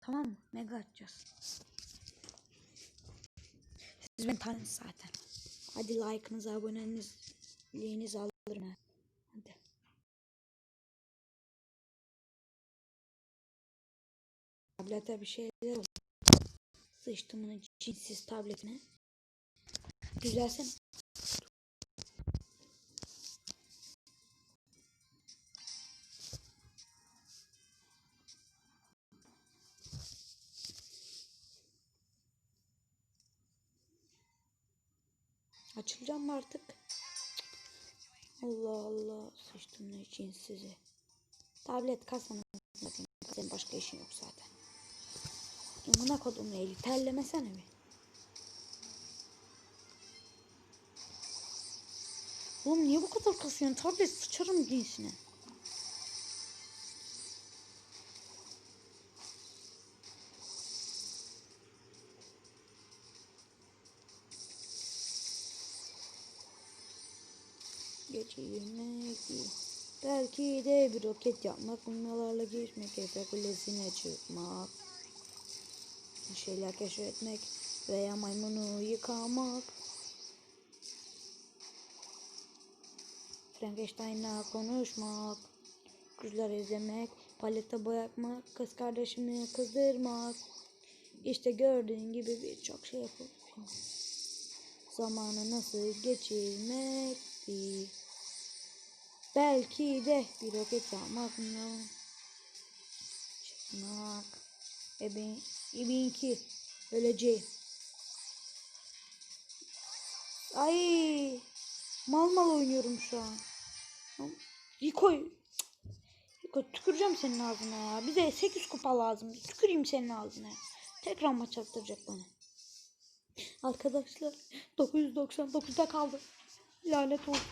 Tamam mı? Mega atacağız. Siz beni tanıdınız zaten. Hadi like'ınızı, aboneliğinizi alırım. ha. Hadi. Tablete bir şeyler oldu. Sıçtım bunun cinsiz tabletine. Düzelsene. Açılacağım artık? Allah Allah. Sıçtım ne için sizi. Tablet kasanın senin başka işin yok zaten. Amına kodum eli terlemesene bir. Oğlum niye bu kadar kasıyorsun? Tablet sıçarım cinsine. Değil. Belki de bir roket yapmak, bunlarla geçmek, Efe Kulesi'ne çıkmak. Bir şeyler keşfetmek veya maymunu yıkamak. Frankenstein'la konuşmak. Kızlar izlemek, palette boyatmak, kız kardeşimi kızdırmak. İşte gördüğün gibi birçok şey yapabilirim. Zamanı nasıl geçirmek değil. Belki de bir roket yapmak mı? Çıkmak. Ebin, ebinki. Öleceğim. Ay. Mal mal oynuyorum şu an. Yikoy. Yikoy tüküreceğim senin ağzına ya. Bize 8 kupa lazım. Tüküreyim senin ağzına. Tekrar maç attıracak bana. Arkadaşlar 999'da kaldı. Lanet olsun.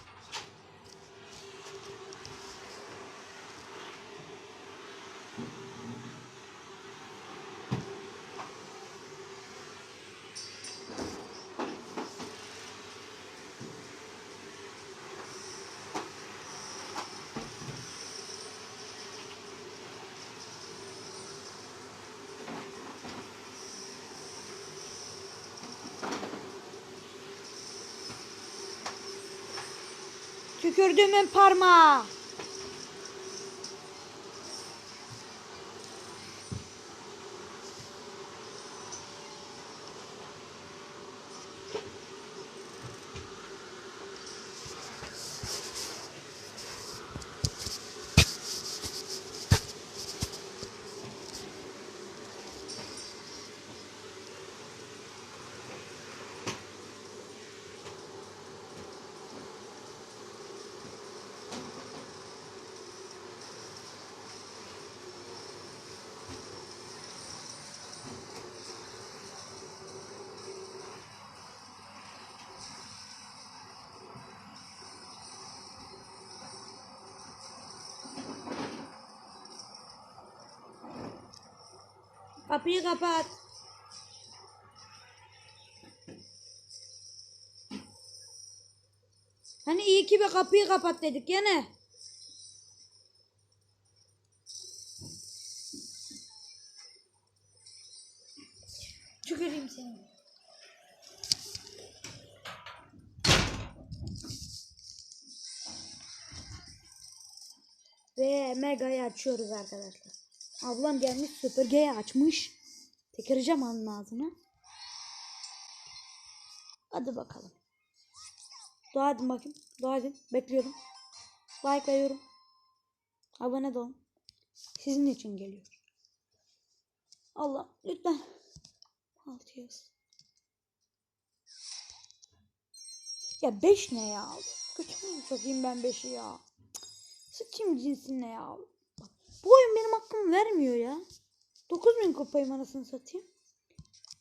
Tükürdüğümün parmağı. Kapıyı kapat. Hani iyi ki bir kapıyı kapat dedik gene. Tüküreyim seni. Ve Mega'yı açıyoruz arkadaşlar. Ablam gelmiş süpürgeyi açmış. Tekireceğim onun ağzına. Hadi bakalım. Dua edin bakayım. Dua edin. Bekliyorum. Like ve. Abone olun. Sizin için geliyor. Allah lütfen. Altı yaz. Ya 5 ne ya? Kötü sokayım ben 5'i ya. Sıçayım cinsin ne ya? Bu oyun benim hakkımı vermiyor ya. 9000 kupayım anasını satayım.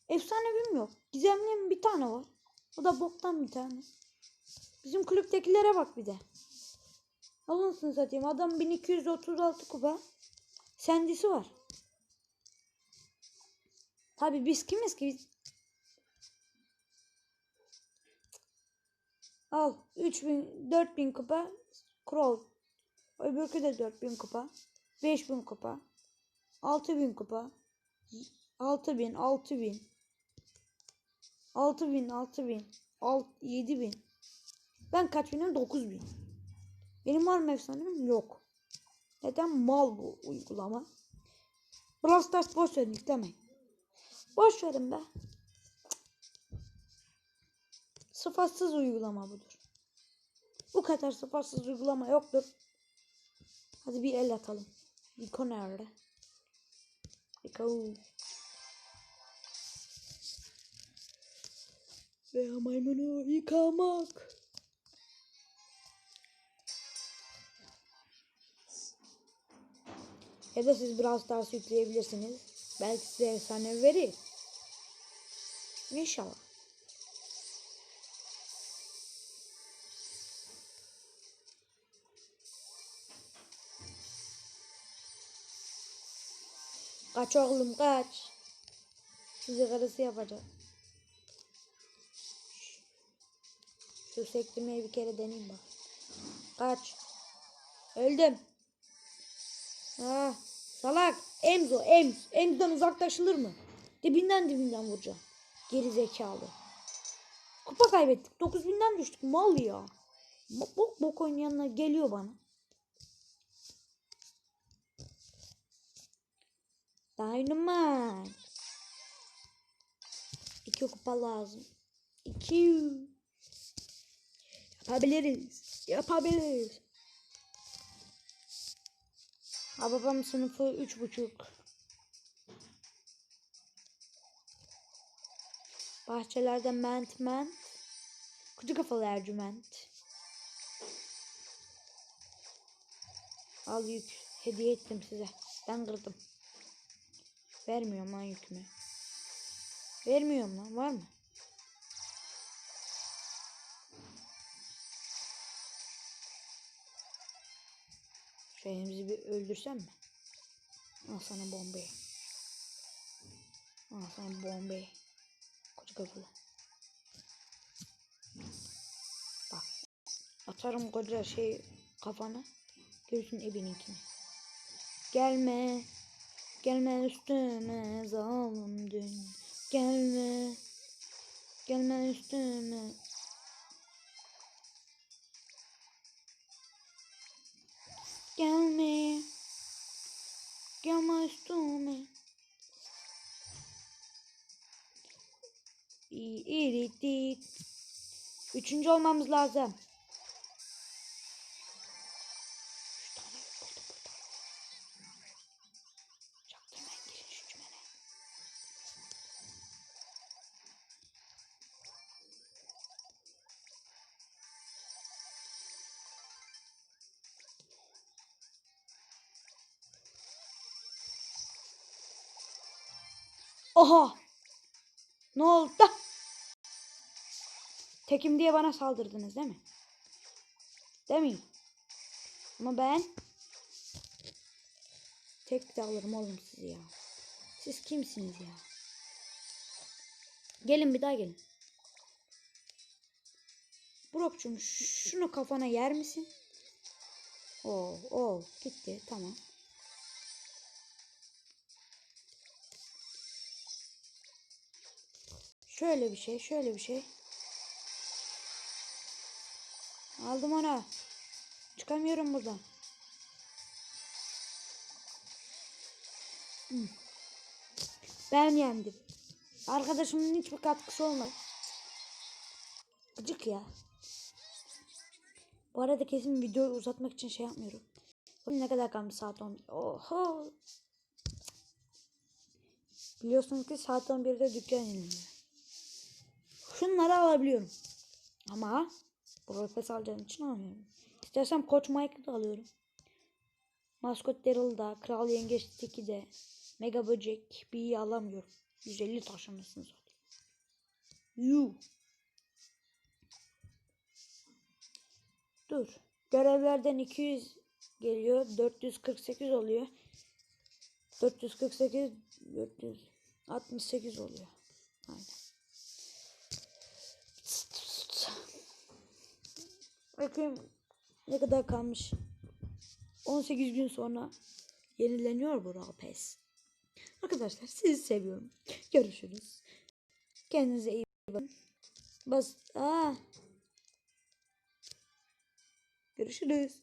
Efsanevim yok. Gizemliyim bir tane var. O da boktan bir tane. Bizim kulüptekilere bak bir de. Alınsın satayım. Adam 1236 kupa. Sendisi var. Tabi biz kimiz ki? Biz... Al 3000 4000 kupa. Crow. Öbürkü de 4000 kupa. 5000 kupa. 6000 kupa. 6000 6000 6000 6000 alt 7000 Ben kaç binim? 9000 Benim var mı efsanem? Yok. Neden mal bu uygulama? Brawl Stars boş verin yüklemeyin. Boş verin be. Sıfatsız uygulama budur. Bu kadar sıfatsız uygulama yoktur. Hadi bir el atalım. Rico nerede? Rico. Ve maymunu yıkamak. Ya da siz Brawl Stars yükleyebilirsiniz. Belki size efsane verir. İnşallah. Kaç oğlum kaç. Sizi karısı yapacak. Şu sektirmeyi bir kere deneyeyim bak. Kaç. Öldüm. Ah, salak. Emzo, Ems. Ems'den uzaklaşılır mı? Dibinden dibinden vuracağım. Geri zekalı. Kupa kaybettik. 9000'den düştük. Mal ya. Bok, bok oynayanlar geliyor bana. Dynamite. İki kupa lazım. İki. Yapabiliriz. Yapabiliriz. Ha babam sınıfı üç buçuk. Bahçelerde ment ment. Kutu kafalı ercüment. Al yük. Hediye ettim size. Ben kırdım. Vermiyorum lan yükümü. Vermiyorum lan. Var mı? Şu elimizi bir öldürsem mi? Al sana bombayı. Al sana bombayı. Koca kafalı. Bak. Atarım koca şey kafana. Görürsün ebeninkini. Gelme. Gelme üstüme zalim dün. Gelme. Gelme üstüme. Gelme. Gelme üstüme. İyi, iyi, iyi. Üçüncü olmamız lazım. Oha! Ne oldu? Tekim diye bana saldırdınız değil mi? Değil mi? Ama ben tek de alırım oğlum sizi ya. Siz kimsiniz ya? Gelin bir daha gelin. Brok'cum şunu kafana yer misin? Oo, oo gitti tamam. Şöyle bir şey, şöyle bir şey. Aldım onu. Çıkamıyorum buradan. Hmm. Ben yendim. Arkadaşımın hiçbir katkısı olmadı. Gıcık ya. Bu arada kesin videoyu uzatmak için şey yapmıyorum. Ne kadar kalmış saat 11. Oho. Biliyorsunuz ki saat 11'de dükkan yeniliyor. Şunları alabiliyorum. Ama Profes alacağım için almıyorum. İstersem Koç Mike'ı da alıyorum. Maskot Daryl'da, Kral Yengeç Tiki de, Mega Böcek B'yi alamıyorum. 150 taşımışsın zaten. Yuh. Dur. Görevlerden 200 geliyor. 448 oluyor. 448 468 oluyor. Aynen. Bakayım ne kadar kalmış. 18 gün sonra yenileniyor bu Rapes. Arkadaşlar sizi seviyorum. Görüşürüz. Kendinize iyi bakın. Bas. Aa. Görüşürüz.